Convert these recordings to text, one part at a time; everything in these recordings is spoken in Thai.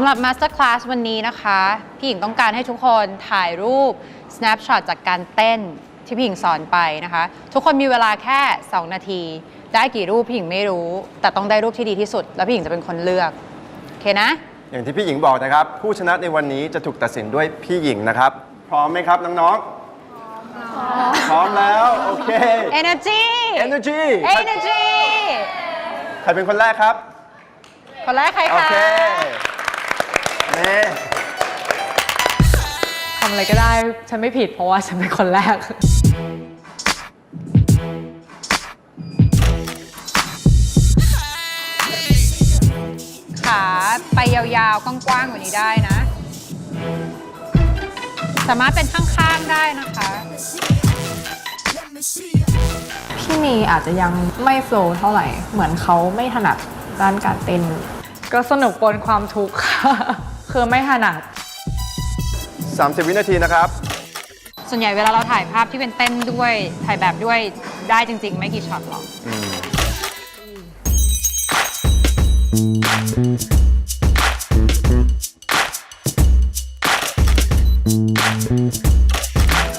ำหรับ Master Class วันนี้นะคะ พี่หญิงต้องการให้ทุกคนถ่ายรูป snapshot จากการเต้นที่พี่หญิงสอนไปนะคะ ทุกคนมีเวลาแค่ 2 นาที ได้กี่รูปพี่หญิงไม่รู้ แต่ต้องได้รูปที่ดีที่สุด แล้วพี่หญิงจะเป็นคนเลือกโอเคนะ อย่างที่พี่หญิงบอกนะครับ ผู้ชนะในวันนี้จะถูกตัดสินด้วยพี่หญิงนะครับ พร้อมไหมครับน้องๆ พร้อมแล้ว โอเค Energy Energy Energy ใครเป็นคนแรกครับ คนแรกใครโอคะ เคเน่ทำอะไรก็ได้ ฉันไม่ผิดเพราะว่าฉันเป็นคนแรก ขาไปยาวๆ กว้างๆกว่านี้ได้นะ สามารถเป็นข้างๆได้นะคะ พี่นีอาจจะยังไม่โฟล์เท่าไหร่ เหมือนเขาไม่ถนัดด้านการเต้น ก็สนุกปนความทุกข์ค่ะ คือไม่ถนัด30 วินาทีนะครับ ส่วนใหญ่เวลาเราถ่ายภาพที่เป็นเต้นด้วยถ่ายแบบด้วยได้จริง ๆ ไม่กี่ช็อตหรอก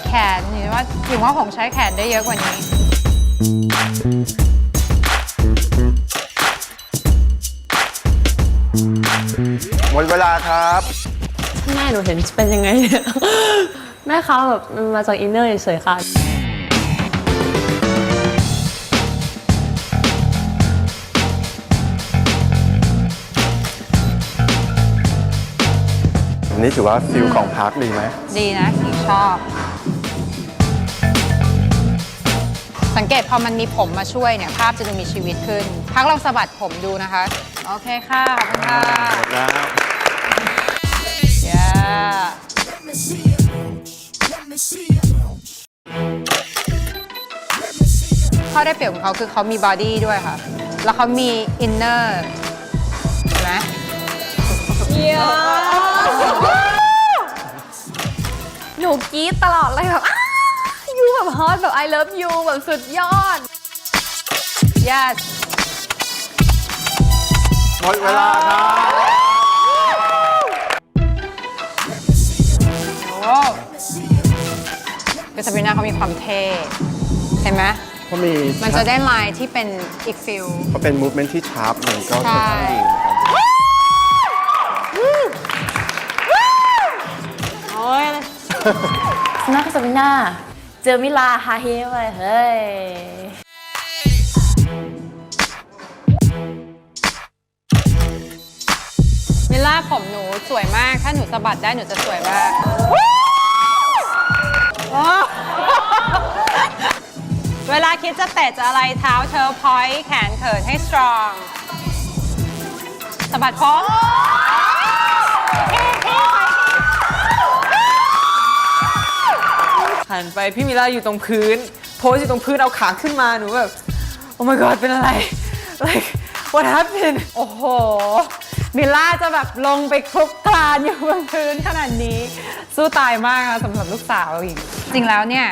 แขนหรือว่าถึงว่าผมใช้แขนได้เยอะกว่านี้ ครับ แม่หนูเห็นเป็นยังไงเนี่ยแม่เขาแบบมันมาจากอินเนอร์เฉยๆค่ะวันนี้ถือว่าฟิลของพาร์คดีไหม ดีนะหญิงชอบ สังเกตพอมันมีผมมาช่วยเนี่ย ภาพจะดูมีชีวิตขึ้น พักลองสะบัดผมดูนะคะ โอเคค่ะ ขอบคุณค่ะ หมดแล้ว yeah ข้อได้เปรียบของเขาคือเขามีบอดี้ด้วยค่ะ แล้วเขามีอินเนอร์เห็นไหมหนูกรี๊ดตลอดเลยแบบอ้ายูแบบฮอตแบบ I love you แบบสุดยอด yes หมดเวลาครับ โอ้คือซาบีนาเขามีความเท่เห็นไหมเขามีมันจะได้ลายที่เป็นอีกฟิลเขาเป็นมูฟเมนท์ที่ชาร์ปมันก็ใช่ค่อนข้างดีเหมือนกันโอ้ยสนาคาสมิน่าเจอมิลาฮาเฮไปเฮ้ย ลล่าผมหนูสวยมาก ถ้าหนูสะบัดได้หนูจะสวยมากโอ้เวลาคิดจะเตะจะอะไรเท้าเธอพอยต์แขนเขินให้สตรองสะบัดผมหันไปพี่มิลาอยู่ตรงพื้น โพสอยู่ตรงพื้นเอาขาขึ้นมาหนูแบบ โอ้ my god เป็นอะไร like what happened โอ้โห มิลล่าจะแบบลงไปคลุกคลานอยู่บนพื้นขนาดนี้ สู้ตายมากอะสำหรับลูกสาวหญิงจริงแล้วเนี่ย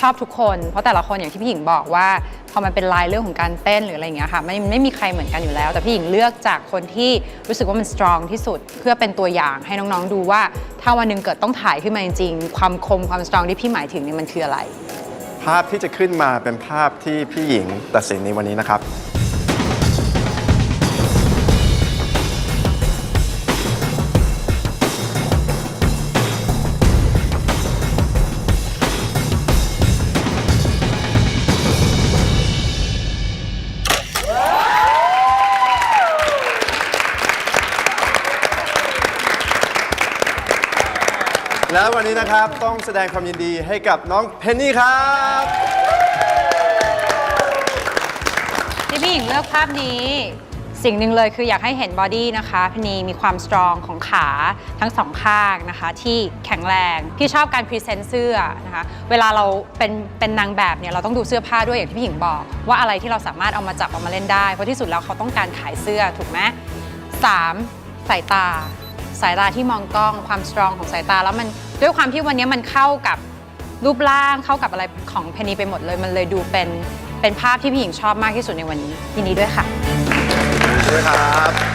ชอบทุกคน เพราะแต่ละคนอย่างที่พี่หญิงบอกว่าพอมันเป็นลายเรื่องของการเต้นหรืออะไรอย่างเงี้ยค่ะไม่ไม่มีใครเหมือนกันอยู่แล้ว แต่พี่หญิงเลือกจากคนที่รู้สึกว่ามันสตรองที่สุด เพื่อเป็นตัวอย่างให้น้องๆดูว่า ถ้าวันหนึ่งเกิดต้องถ่ายขึ้นมาจริงๆความคมความสตรองที่พี่หมายถึงเนี่ยมันคืออะไร ภาพที่จะขึ้นมาเป็นภาพที่พี่หญิงตัดสินในวันนี้นะครับ แล้ววันนี้นะครับต้องแสดงความยินดีให้กับน้องเพนนี่ครับที่พี่หญิงเลือกภาพนี้ สิ่งหนึ่งเลยคืออยากให้เห็นบอดี้นะคะพนนีมีความสตรองของขาทั้งสองข้างนะคะ ที่แข็งแรงพี่ชอบการพรีเซนต์เสื้อนะคะเวลาเราเป็นเป็นนางแบบเนี่ยเราต้องดูเสื้อผ้าด้วยอย่างที่พี่หญิงบอก ว่าอะไรที่เราสามารถเอามาจับเอามาเล่นได้เพราะที่สุดแล้วเขาต้องการขายเสื้อถูกไหมสามสายตาายตาที่มองกล้องความสตรองของสายตา แล้วมันด้วยความที่วันนี้มันเข้ากับรูปร่างเข้ากับอะไรของเพนนีไปหมดเลย มันเลยดูเป็นเป็นภาพที่พี่หญิงชอบมากที่สุดในวันนี้ยินดีด้วยค่ะ ด้วยครับ